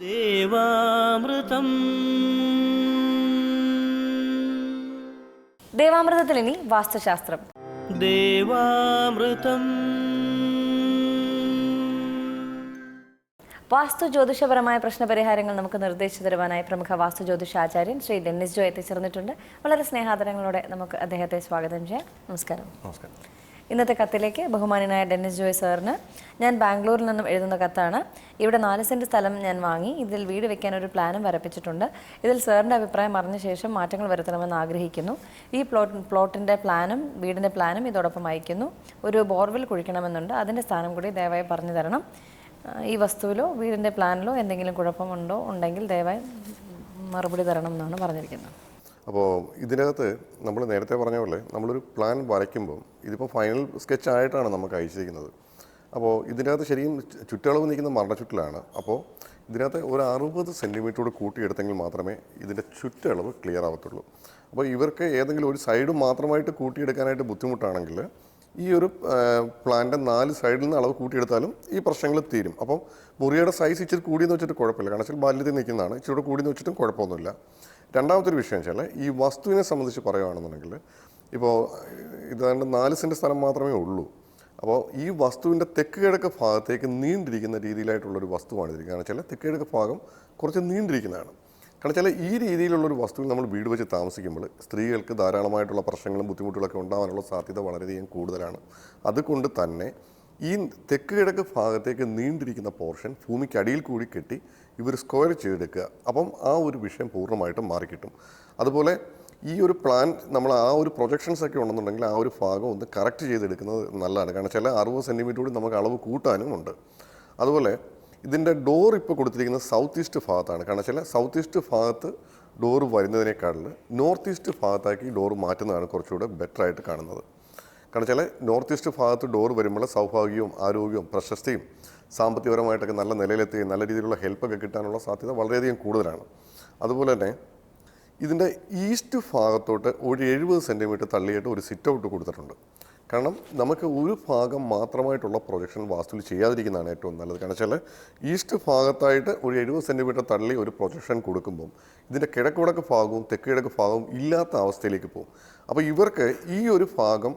ദേവാമൃതം. ദേവാമൃതത്തിൽ ഇനി വാസ്തുശാസ്ത്രം. ദേവാമൃതം. വാസ്തു ജ്യോതിഷപരമായ പ്രശ്നപരിഹാരങ്ങൾ നമുക്ക് നിർദ്ദേശിച്ചു തരുവാനായി പ്രമുഖ വാസ്തു ജ്യോതിഷാചാര്യൻ ശ്രീ ഡെന്നിസ് ജോ എത്തിച്ചേർന്നിട്ടുണ്ട്. വളരെ സ്നേഹാദരങ്ങളോടെ നമുക്ക് അദ്ദേഹത്തെ സ്വാഗതം ചെയ്യാം. നമസ്കാരം. നമസ്കാരം. ഇന്നത്തെ കത്തിലേക്ക് ബഹുമാനനായ ഡെന്നിസ് ജോയ് സാറിന്. ഞാൻ ബാംഗ്ലൂരിൽ നിന്നും എഴുതുന്ന കത്താണ്. ഇവിടെ നാല് സെന്റ് സ്ഥലം ഞാൻ വാങ്ങി. ഇതിൽ വീട് വെക്കാൻ ഒരു പ്ലാനും വരപ്പിച്ചിട്ടുണ്ട്. ഇതിൽ സാറിന്റെ അഭിപ്രായം അറിഞ്ഞ ശേഷം മാറ്റങ്ങൾ വരുത്തണമെന്ന് ആഗ്രഹിക്കുന്നു. ഈ പ്ലോട്ട് പ്ലോട്ടിന്റെ പ്ലാനും വീടിന്റെ പ്ലാനും ഇതോടൊപ്പം അയക്കുന്നു. ഒരു ബോർവെൽ കുഴിക്കണമെന്നുണ്ട്. അതിന്റെ സ്ഥാനം കൂടി ദയവായി പറഞ്ഞു തരണം. ഈ വസ്തുവിലോ വീടിന്റെ പ്ലാനിലോ എന്തെങ്കിലും കുഴപ്പമുണ്ടോ? ഉണ്ടെങ്കിൽ ദയവായി മറുപടി തരണം എന്നാണ് പറഞ്ഞിരിക്കുന്നത്. അപ്പോൾ ഇതിനകത്ത് നമ്മൾ നേരത്തെ പറഞ്ഞ പോലെ നമ്മളൊരു പ്ലാൻ വരയ്ക്കുമ്പോൾ ഇതിപ്പോൾ ഫൈനൽ സ്കെച്ച് ആയിട്ടാണ് നമുക്ക് അയച്ചിരിക്കുന്നത്. അപ്പോൾ ഇതിനകത്ത് ശരിക്കും ചുറ്റളവ് നിൽക്കുന്ന മരണച്ചുറ്റിലാണ്. അപ്പോൾ ഇതിനകത്ത് ഒരു അറുപത് സെന്റിമീറ്ററോട് കൂട്ടിയെടുത്തെങ്കിൽ മാത്രമേ ഇതിന്റെ ചുറ്റളവ് ക്ലിയർ ആവത്തുള്ളൂ. അപ്പോൾ ഇവർക്ക് ഏതെങ്കിലും ഒരു സൈഡ് മാത്രമായിട്ട് കൂട്ടിയെടുക്കാനായിട്ട് ബുദ്ധിമുട്ടാണെങ്കിൽ ഈ ഒരു പ്ലാന്റെ നാല് സൈഡിൽ നിന്ന് അളവ് കൂട്ടിയെടുത്താലും ഈ പ്രശ്നങ്ങൾ തീരും. അപ്പം മുറിയുടെ സൈസ് ഇച്ചിരി കൂടിയെന്ന് വെച്ചിട്ട് കുഴപ്പമില്ല. കാരണം വെച്ചാൽ ബാല്യത്തിൽ നിൽക്കുന്നതാണ്. ഇച്ചിരി കൂടി എന്ന് വെച്ചിട്ടും കുഴപ്പമൊന്നുമില്ല. രണ്ടാമത്തെ ഒരു വിഷയം വെച്ചാൽ ഈ വസ്തുവിനെ സംബന്ധിച്ച് പറയുകയാണെന്നുണ്ടെങ്കിൽ ഇപ്പോൾ ഇതാണ്ട് നാല് സെന്റ് സ്ഥലം മാത്രമേ ഉള്ളൂ. അപ്പോൾ ഈ വസ്തുവിന്റെ തെക്ക് കിഴക്ക് ഭാഗത്തേക്ക് നീണ്ടിരിക്കുന്ന രീതിയിലായിട്ടുള്ളൊരു വസ്തുവാണ് ഇതിരിക്കുക കാരണം വെച്ചാൽ തെക്ക് കിഴക്ക് ഭാഗം കുറച്ച് നീണ്ടിരിക്കുന്നതാണ്. കാരണം വെച്ചാൽ ഈ രീതിയിലുള്ളൊരു വസ്തുവിൽ നമ്മൾ വീട് വെച്ച് താമസിക്കുമ്പോൾ സ്ത്രീകൾക്ക് ധാരാളമായിട്ടുള്ള പ്രശ്നങ്ങളും ബുദ്ധിമുട്ടുകളൊക്കെ ഉണ്ടാകാനുള്ള സാധ്യത വളരെയധികം കൂടുതലാണ്. അതുകൊണ്ട് തന്നെ ഈ തെക്ക് കിഴക്ക് ഭാഗത്തേക്ക് നീണ്ടിരിക്കുന്ന പോർഷൻ ഭൂമിക്ക് അടിയിൽ കൂടി കെട്ടി ഇവർ സ്ക്വയർ ചെയ്തെടുക്കുക. അപ്പം ആ ഒരു വിഷയം പൂർണമായിട്ടും മാറിക്കിട്ടും. അതുപോലെ ഈ ഒരു പ്ലാൻ നമ്മൾ ആ ഒരു പ്രൊജക്ഷൻസ് ഒക്കെ ഉണ്ടെന്നുണ്ടെങ്കിൽ ആ ഒരു ഭാഗം ഒന്ന് കറക്റ്റ് ചെയ്തെടുക്കുന്നത് നല്ലതാണ്. കാരണം ചില അറുപത് സെന്റിമീറ്റർ കൂടി നമുക്ക് അളവ് കൂട്ടാനും ഉണ്ട്. അതുപോലെ ഇതിന്റെ ഡോർ ഇപ്പോൾ കൊടുത്തിരിക്കുന്നത് സൗത്ത് ഈസ്റ്റ് ഭാഗത്താണ്. കാരണം ചില സൗത്ത് ഈസ്റ്റ് ഭാഗത്ത് ഡോർ വരുന്നതിനേക്കാളിൽ നോർത്ത് ഈസ്റ്റ് ഭാഗത്താക്കി ഡോർ മാറ്റുന്നതാണ് കുറച്ചുകൂടെ ബെറ്ററായിട്ട് കാണുന്നത്. കാരണം വെച്ചാൽ നോർത്ത് ഈസ്റ്റ് ഭാഗത്ത് ഡോർ വരുമ്പോൾ സൗഭാഗ്യവും ആരോഗ്യവും പ്രശസ്തിയും സാമ്പത്തികപരമായിട്ടൊക്കെ നല്ല നിലയിലെത്തുകയും നല്ല രീതിയിലുള്ള ഹെൽപ്പൊക്കെ കിട്ടാനുള്ള സാധ്യത വളരെയധികം കൂടുതലാണ്. അതുപോലെ തന്നെ ഇതിന്റെ ഈസ്റ്റ് ഭാഗത്തോട്ട് ഒരു എഴുപത് സെന്റിമീറ്റർ തള്ളിയിട്ട് ഒരു സിറ്റ് ഔട്ട് കൊടുത്തിട്ടുണ്ട്. കാരണം നമുക്ക് ഒരു ഭാഗം മാത്രമായിട്ടുള്ള പ്രൊജക്ഷൻ വാസ്തുവിൽ ചെയ്യാതിരിക്കുന്നതാണ് ഏറ്റവും നല്ലത്. കാരണം വെച്ചാൽ ഈസ്റ്റ് ഭാഗത്തായിട്ട് ഒരു എഴുപത് സെന്റിമീറ്റർ തള്ളി ഒരു പ്രൊജക്ഷൻ കൊടുക്കുമ്പം ഇതിന്റെ കിഴക്ക് വടക്ക് ഭാഗവും തെക്ക് കിഴക്ക് ഭാഗവും ഇല്ലാത്ത അവസ്ഥയിലേക്ക് പോകും. അപ്പോൾ ഇവർക്ക് ഈ ഒരു ഭാഗം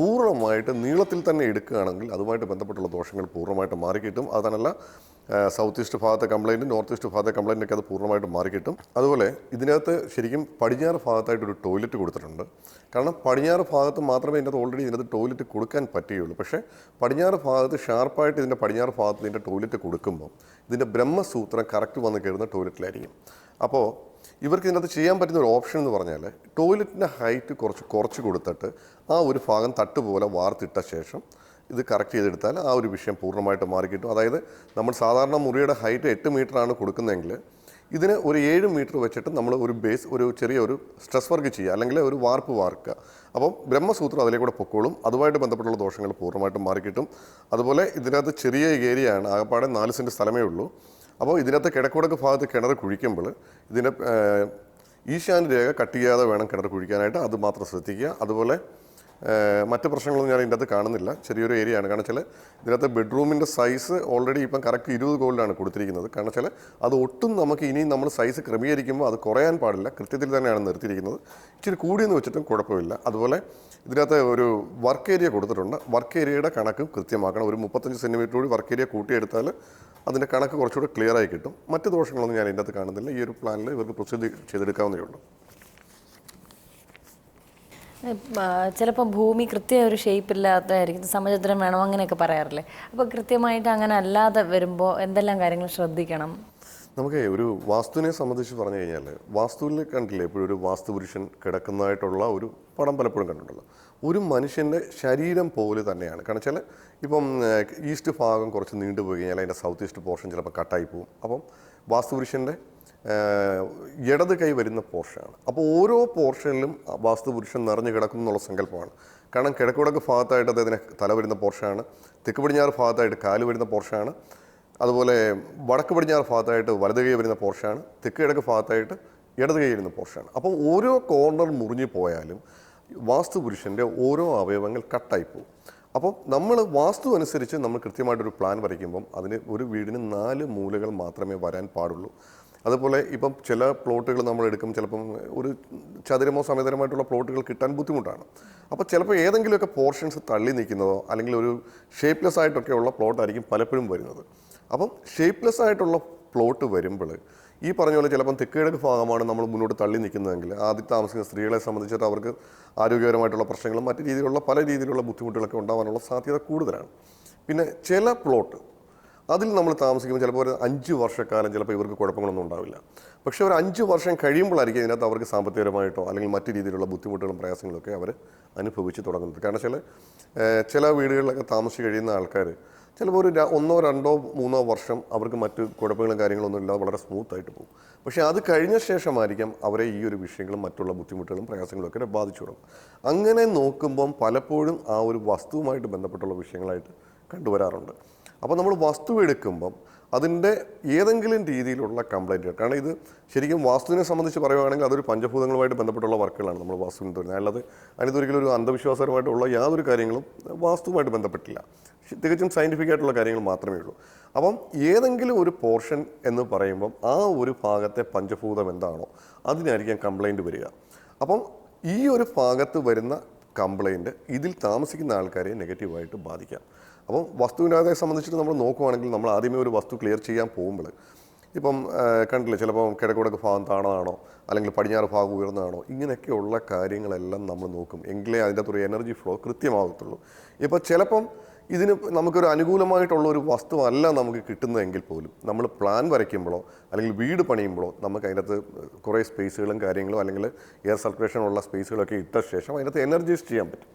പൂർണമായിട്ട് നീളത്തിൽ തന്നെ എടുക്കുകയാണെങ്കിൽ അതുമായിട്ട് ബന്ധപ്പെട്ടുള്ള ദോഷങ്ങൾ പൂർണമായിട്ട് മാറിക്കിട്ടും. അതല്ല സൗത്ത് ഈസ്റ്റ് ഭാഗത്തെ കംപ്ലൈന്റ് നോർത്ത് ഈസ്റ്റ് ഭാഗത്തെ കംപ്ലൈന്റൊക്കെ അത് പൂർണമായിട്ട് മാറിക്കിട്ടും. അതുപോലെ ഇതിനകത്ത് ശരിക്കും പടിഞ്ഞാറ് ഭാഗത്തായിട്ട് ഒരു ടോയ്ലറ്റ് കൊടുത്തിട്ടുണ്ട്. കാരണം പടിഞ്ഞാറ് ഭാഗത്ത് മാത്രമേ ഇതിനകത്ത് ഓൾറെഡി ഇതിനകത്ത് ടോയ്ലറ്റ് കൊടുക്കാൻ പറ്റുകയുള്ളൂ. പക്ഷേ പടിഞ്ഞാറ് ഭാഗത്ത് ഷാർപ്പായിട്ട് ഇതിന്റെ പടിഞ്ഞാറ് ഭാഗത്ത് ഇതിന്റെ ടോയ്ലറ്റ് കൊടുക്കുമ്പോൾ ഇതിന്റെ ബ്രഹ്മസൂത്രം കറക്റ്റ് വന്ന് കയറുന്ന ടോയ്ലറ്റിലായിരിക്കും അപ്പോൾ ഇവർക്ക് ഇതിനകത്ത് ചെയ്യാൻ പറ്റുന്ന ഒരു ഓപ്ഷൻ എന്ന് പറഞ്ഞാൽ ടോയ്ലറ്റിന്റെ ഹൈറ്റ് കുറച്ച് കുറച്ച് കൊടുത്തിട്ട് ആ ഒരു ഭാഗം തട്ട് പോലെ വാർത്തിട്ട ശേഷം ഇത് കറക്റ്റ് ചെയ്തെടുത്താൽ ആ ഒരു വിഷയം പൂർണമായിട്ട് മാറിക്കിട്ടും അതായത് നമ്മൾ സാധാരണ മുറിയുടെ ഹൈറ്റ് എട്ട് മീറ്ററാണ് കൊടുക്കുന്നതെങ്കിൽ ഇതിന് ഒരു ഏഴ് മീറ്റർ വെച്ചിട്ട് നമ്മൾ ഒരു ബേസ് ഒരു ചെറിയ ഒരു സ്ട്രെസ് വർക്ക് ചെയ്യുക അല്ലെങ്കിൽ ഒരു വാർപ്പ് വാർക്കുക. അപ്പം ബ്രഹ്മസൂത്രം അതിലേക്കൂടെ പൊക്കോളും. അതുമായിട്ട് ബന്ധപ്പെട്ടുള്ള ദോഷങ്ങൾ പൂർണമായിട്ടും മാറിക്കിട്ടും അതുപോലെ ഇതിനകത്ത് ചെറിയ ഏരിയയാണ്. ആകപ്പാടെ നാല് സെന്റ് സ്ഥലമേ ഉള്ളൂ. അപ്പോൾ ഇതിനകത്ത് കിഴക്കുടക്ക് ഭാഗത്ത് കിണർ കുഴിക്കുമ്പോൾ ഇതിന്റെ ഏഹ്, ഈശാന്യ രേഖ കട്ട് ചെയ്യാതെ വേണം കിണർ കുഴിക്കാനായിട്ട്. അത് മാത്രം ശ്രദ്ധിക്കുക. അതുപോലെ മറ്റ് പ്രശ്നങ്ങളൊന്നും ഞാൻ ഇതിന്റെ അകത്ത് കാണുന്നില്ല. ചെറിയൊരു ഏരിയ ആണ്. കാരണം വെച്ചാൽ ഇതിനകത്ത് ബെഡ്റൂമിന്റെ സൈസ് ഓൾറെഡി ഇപ്പം കറക്റ്റ് ഇരുപത് ഗോളിലാണ് കൊടുത്തിരിക്കുന്നത്. കാരണം വെച്ചാൽ അത് ഒട്ടും നമുക്ക് ഇനിയും നമ്മൾ സൈസ് ക്രമീകരിക്കുമ്പോൾ അത് കുറയാൻ പാടില്ല. കൃത്യത്തിൽ തന്നെയാണ് നിർത്തിയിരിക്കുന്നത്. ഇച്ചിരി കൂടിയെന്ന് വെച്ചിട്ടും കുഴപ്പമില്ല. അതുപോലെ ഇതിനകത്ത് ഒരു വർക്ക് ഏരിയ കൊടുത്തിട്ടുണ്ട്. വർക്ക് ഏരിയയുടെ കണക്കും കൃത്യമാക്കണം. ഒരു മുപ്പത്തഞ്ച് സെന്റിമീറ്റർ കൂടി വർക്ക് ഏരിയ കൂട്ടിയെടുത്താൽ അതിന്റെ കണക്ക് കുറച്ചുകൂടി ക്ലിയറായി കിട്ടും. മറ്റ് ദോഷങ്ങളൊന്നും ഞാൻ ഇതിന്റെ അകത്ത് കാണുന്നില്ല. ഈ ഒരു പ്ലാനിൽ ഇവർക്ക് പ്രൊസീഡ് ചെയ്തെടുക്കാവുന്നേ ഉള്ളൂ. ചിലപ്പോൾ ഭൂമി കൃത്യ ഒരു ഷേപ്പ് ഇല്ലാത്തതായിരിക്കും. സമചതുരം വേണം അങ്ങനെയൊക്കെ പറയാറില്ലേ? അപ്പോൾ കൃത്യമായിട്ട് അങ്ങനെ അല്ലാതെ വരുമ്പോൾ എന്തെല്ലാം കാര്യങ്ങൾ ശ്രദ്ധിക്കണം? നമുക്ക് ഒരു വാസ്തുവിനെ സംബന്ധിച്ച് പറഞ്ഞു കഴിഞ്ഞാൽ വാസ്തുവിൽ കണ്ടില്ലേ? എപ്പോഴും ഒരു വാസ്തുപുരുഷൻ കിടക്കുന്നതായിട്ടുള്ള ഒരു പടം പലപ്പോഴും കണ്ടിട്ടുള്ളൂ ഒരു മനുഷ്യന്റെ ശരീരം പോലെ തന്നെയാണ്. കാരണം വെച്ചാൽ ഇപ്പം ഈസ്റ്റ് ഭാഗം കുറച്ച് നീണ്ടുപോയി കഴിഞ്ഞാൽ അതിന്റെ സൗത്ത് ഈസ്റ്റ് പോർഷൻ ചിലപ്പോൾ കട്ടായി പോകും അപ്പം വാസ്തുപുരുഷന്റെ ഇടത് കൈ വരുന്ന പോർഷനാണ്. അപ്പോൾ ഓരോ പോർഷനിലും വാസ്തുപുരുഷൻ നിറഞ്ഞു കിടക്കും എന്നുള്ള സങ്കല്പമാണ്. കാരണം കിഴക്കുടക്ക് ഭാഗത്തായിട്ട് അദ്ദേഹത്തിന് തല വരുന്ന പോർഷനാണ്. തെക്ക് പടിഞ്ഞാറ് ഭാഗത്തായിട്ട് കാൽ വരുന്ന പോർഷനാണ്. അതുപോലെ വടക്ക് പടിഞ്ഞാറ് ഭാഗത്തായിട്ട് വലത് കൈ വരുന്ന പോർഷനാണ്. തെക്ക് കിഴക്ക് ഭാഗത്തായിട്ട് ഇടത് കൈ വരുന്ന പോർഷനാണ്. അപ്പോൾ ഓരോ കോർണർ മുറിഞ്ഞു പോയാലും വാസ്തുപുരുഷന്റെ ഓരോ അവയവങ്ങൾ കട്ടായി പോകും. അപ്പോൾ നമ്മൾ വാസ്തു അനുസരിച്ച് നമ്മൾ കൃത്യമായിട്ടൊരു പ്ലാൻ വരയ്ക്കുമ്പം അതിന് ഒരു വീടിന് നാല് മൂലകൾ മാത്രമേ വരാൻ പാടുള്ളൂ. അതുപോലെ ഇപ്പം ചില പ്ലോട്ടുകൾ നമ്മൾ എടുക്കും ചിലപ്പം ഒരു ചതുരമോ സമതരമായിട്ടുള്ള പ്ലോട്ടുകൾ കിട്ടാൻ ബുദ്ധിമുട്ടാണ്. അപ്പോൾ ചിലപ്പോൾ ഏതെങ്കിലുമൊക്കെ പോർഷൻസ് തള്ളി നിൽക്കുന്നതോ അല്ലെങ്കിൽ ഒരു ഷേപ്പ്ലെസ് ആയിട്ടൊക്കെയുള്ള പ്ലോട്ടായിരിക്കും പലപ്പോഴും വരുന്നത്. അപ്പം ഷേപ്പ്ലെസ് ആയിട്ടുള്ള പ്ലോട്ട് വരുമ്പോൾ ഈ പറഞ്ഞ പോലെ ചിലപ്പം തെക്കുകിഴക്ക് ഭാഗമാണ് നമ്മൾ മുന്നോട്ട് തള്ളി നിൽക്കുന്നതെങ്കിൽ ആദ്യം താമസിക്കുന്ന സ്ത്രീകളെ സംബന്ധിച്ചിട്ട് അവർക്ക് ആരോഗ്യപരമായിട്ടുള്ള പ്രശ്നങ്ങളും മറ്റു രീതിയിലുള്ള പല രീതിയിലുള്ള ബുദ്ധിമുട്ടുകളൊക്കെ ഉണ്ടാകാനുള്ള സാധ്യത കൂടുതലാണ്. പിന്നെ ചില പ്ലോട്ട് അതിൽ നമ്മൾ താമസിക്കുമ്പോൾ ചിലപ്പോൾ ഒരു അഞ്ച് വർഷക്കാലം ചിലപ്പോൾ ഇവർക്ക് കുഴപ്പങ്ങളൊന്നും ഉണ്ടാവില്ല. പക്ഷേ ഒരു അഞ്ച് വർഷം കഴിയുമ്പോഴായിരിക്കും ഇതിനകത്ത് അവർക്ക് സാമ്പത്തികപരമായിട്ടോ അല്ലെങ്കിൽ മറ്റു രീതിയിലുള്ള ബുദ്ധിമുട്ടുകളും പ്രയാസങ്ങളൊക്കെ അവർ അനുഭവിച്ച് തുടങ്ങുന്നത്. കാരണം വെച്ചാൽ ചില വീടുകളിലൊക്കെ താമസിച്ച് കഴിയുന്ന ആൾക്കാർ ചിലപ്പോൾ ഒരു ഒന്നോ രണ്ടോ മൂന്നോ വർഷം അവർക്ക് മറ്റ് കുഴപ്പങ്ങളും കാര്യങ്ങളൊന്നും ഇല്ലാതെ വളരെ സ്മൂത്തായിട്ട് പോകും. പക്ഷേ അത് കഴിഞ്ഞ ശേഷമായിരിക്കാം അവരെ ഈ ഒരു വിഷയങ്ങളും മറ്റുള്ള ബുദ്ധിമുട്ടുകളും പ്രയാസങ്ങളും ഒക്കെ ബാധിച്ചു തുടങ്ങും. അങ്ങനെ നോക്കുമ്പം പലപ്പോഴും ആ ഒരു വസ്തുവുമായിട്ട് ബന്ധപ്പെട്ടുള്ള വിഷയങ്ങളായിട്ട് കണ്ടുവരാറുണ്ട്. അപ്പോൾ നമ്മൾ വസ്തു എടുക്കുമ്പം അതിന്റെ ഏതെങ്കിലും രീതിയിലുള്ള കംപ്ലൈന്റുകൾ കാരണം ഇത് ശരിക്കും വാസ്തുവിനെ സംബന്ധിച്ച് പറയുകയാണെങ്കിൽ അതൊരു പഞ്ചഭൂതങ്ങളുമായിട്ട് ബന്ധപ്പെട്ടുള്ള വർക്കുകളാണ് നമ്മൾ വാസ്തുവിന് തോന്നുന്നത് അല്ലാതെ അതിനൊരിക്കലും ഒരു അന്ധവിശ്വാസപരമായിട്ടുള്ള യാതൊരു കാര്യങ്ങളും വാസ്തുവുമായിട്ട് ബന്ധപ്പെട്ടില്ല. തികച്ചും സയന്റിഫിക് ആയിട്ടുള്ള കാര്യങ്ങൾ മാത്രമേ ഉള്ളൂ. അപ്പം ഏതെങ്കിലും ഒരു പോർഷൻ എന്ന് പറയുമ്പം ആ ഒരു ഭാഗത്തെ പഞ്ചഭൂതം എന്താണോ അതിനായിരിക്കാം കംപ്ലൈന്റ് വരിക. അപ്പം ഈ ഒരു ഭാഗത്ത് വരുന്ന കംപ്ലൈന്റ് ഇതിൽ താമസിക്കുന്ന ആൾക്കാരെ നെഗറ്റീവായിട്ട് ബാധിക്കാം. അപ്പം വസ്തുവിനകത്തെ സംബന്ധിച്ചിട്ട് നമ്മൾ നോക്കുവാണെങ്കിൽ നമ്മൾ ആദ്യമേ ഒരു വസ്തു ക്ലിയർ ചെയ്യാൻ പോകുമ്പോൾ ഇപ്പം കണ്ടില്ലേ ചിലപ്പോൾ കിഴക്കുടക്ക് ഭാഗം താണതാണോ അല്ലെങ്കിൽ പടിഞ്ഞാറ് ഭാഗം ഉയർന്നതാണോ ഇങ്ങനെയൊക്കെയുള്ള കാര്യങ്ങളെല്ലാം നമ്മൾ നോക്കും. എങ്കിലേ അതിന്റെ അകത്തൊരു എനർജി ഫ്ലോ കൃത്യമാകത്തുള്ളൂ. ഇപ്പോൾ ചിലപ്പം ഇതിന് നമുക്കൊരു അനുകൂലമായിട്ടുള്ള ഒരു വസ്തുവല്ല നമുക്ക് കിട്ടുന്നതെങ്കിൽ പോലും. നമ്മൾ പ്ലാൻ വരയ്ക്കുമ്പോഴോ അല്ലെങ്കിൽ വീട് പണിയുമ്പോഴോ നമുക്ക് അതിനകത്ത് കുറേ സ്പേസുകളും കാര്യങ്ങളും അല്ലെങ്കിൽ എയർ സർക്കുലേഷൻ ഉള്ള സ്പേസുകളൊക്കെ ഇട്ട ശേഷം അതിനകത്ത് എനർജൈസ് ചെയ്യാൻ പറ്റും.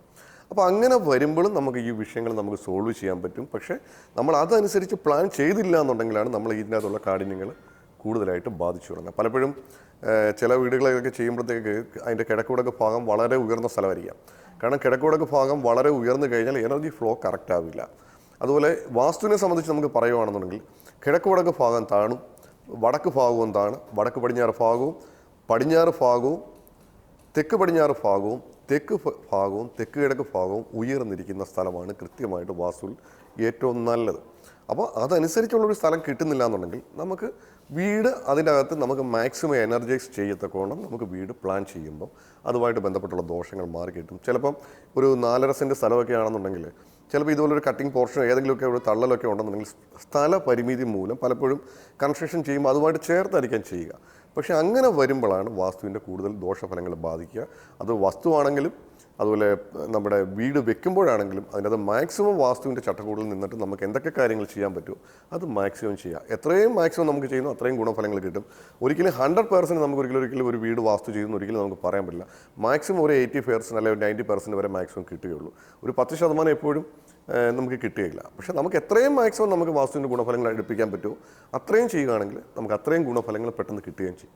അപ്പോൾ അങ്ങനെ വരുമ്പോഴും നമുക്ക് ഈ വിഷയങ്ങൾ നമുക്ക് സോൾവ് ചെയ്യാൻ പറ്റും. പക്ഷേ നമ്മൾ അതനുസരിച്ച് പ്ലാൻ ചെയ്തില്ല എന്നുണ്ടെങ്കിലാണ് നമ്മൾ ഇതിനകത്തുള്ള കാഠിന്യങ്ങൾ കൂടുതലായിട്ട് ബാധിച്ചു തുടങ്ങുക പലപ്പോഴും ചില വീടുകളൊക്കെ ചെയ്യുമ്പോഴത്തേക്ക് അതിന്റെ കിടക്കൂടൊക്കെ ഭാഗം വളരെ ഉയർന്ന സ്ഥലമായിരിക്കാം. കാരണം കിഴക്കുടക്ക് ഭാഗം വളരെ ഉയർന്നു കഴിഞ്ഞാൽ എനർജി ഫ്ലോ കറക്റ്റ് ആവില്ല. അതുപോലെ വാസ്തുവിനെ സംബന്ധിച്ച് നമുക്ക് പറയുകയാണെന്നുണ്ടെങ്കിൽ കിഴക്ക് വടക്ക് ഭാഗം താണു വടക്ക് ഭാഗവും താണ് വടക്ക് പടിഞ്ഞാറ് ഭാഗവും പടിഞ്ഞാറ് ഭാഗവും തെക്ക് പടിഞ്ഞാറ് ഭാഗവും തെക്ക് ഭാഗവും തെക്ക് കിഴക്ക് ഭാഗവും ഉയർന്നിരിക്കുന്ന സ്ഥലമാണ് കൃത്യമായിട്ട് വാസ്തുവിൽ ഏറ്റവും നല്ലത്. അപ്പോൾ അതനുസരിച്ചുള്ളൊരു സ്ഥലം കിട്ടുന്നില്ല എന്നുണ്ടെങ്കിൽ നമുക്ക് വീട് അതിന്റെ അകത്ത് നമുക്ക് മാക്സിമം എനർജൈസ് ചെയ്യത്തക്കോണം നമുക്ക് വീട് പ്ലാൻ ചെയ്യുമ്പോൾ അതുമായിട്ട് ബന്ധപ്പെട്ടുള്ള ദോഷങ്ങൾ മാറി കിട്ടും. ചിലപ്പം ഒരു നാലര സെന്റ് സ്ഥലമൊക്കെ ആണെന്നുണ്ടെങ്കിൽ ചിലപ്പോൾ ഇതുപോലൊരു കട്ടിംഗ് പോർഷൻ ഏതെങ്കിലുമൊക്കെ ഒരു തള്ളലൊക്കെ ഉണ്ടെന്നുണ്ടെങ്കിൽ സ്ഥല പരിമിതി മൂലം പലപ്പോഴും കൺസ്ട്രക്ഷൻ ചെയ്യുമ്പോൾ അതുമായിട്ട് ചേർത്തായിരിക്കാം ചെയ്യുക. പക്ഷേ അങ്ങനെ വരുമ്പോഴാണ് വാസ്തുവിന്റെ കൂടുതൽ ദോഷഫലങ്ങൾ ബാധിക്കുക. അത് വസ്തുവാണെങ്കിലും അതുപോലെ നമ്മുടെ വീട് വെക്കുമ്പോഴാണെങ്കിലും അതിനകത്ത് മാക്സിമം വാസ്തുവിന്റെ ചട്ടക്കൂടിൽ നിന്നിട്ട് നമുക്ക് എന്തൊക്കെ കാര്യങ്ങൾ ചെയ്യാൻ പറ്റുമോ അത് മാക്സിമം ചെയ്യുക എത്രയും മാക്സിമം നമുക്ക് ചെയ്യുന്നു അത്രയും ഗുണഫലങ്ങൾ കിട്ടും. ഒരിക്കലും ഹൺഡ്രഡ് പേഴ്സന്റ് നമുക്ക് ഒരിക്കലും ഒരിക്കലും ഒരു വീട് വാസ്തു ചെയ്യുന്നു ഒരിക്കലും നമുക്ക് പറയാൻ പറ്റില്ല. മാക്സിമം ഒരു എയ്റ്റി പേഴ്സന്റ് അല്ലെങ്കിൽ നയന്റി പെർസെന്റ് വരെ മാക്സിമം കിട്ടുകയുള്ളൂ. ഒരു പത്ത് ശതമാനം എപ്പോഴും നമുക്ക് കിട്ടുകയില്ല. പക്ഷെ നമുക്ക് എത്രയും മാക്സിമം നമുക്ക് വാസ്തുവിന്റെ ഗുണഫലങ്ങൾ അടുപ്പിക്കാൻ പറ്റുമോ അത്രയും ചെയ്യുകയാണെങ്കിൽ നമുക്ക് അത്രയും ഗുണഫലങ്ങൾ പെട്ടെന്ന് കിട്ടുകയും ചെയ്യും.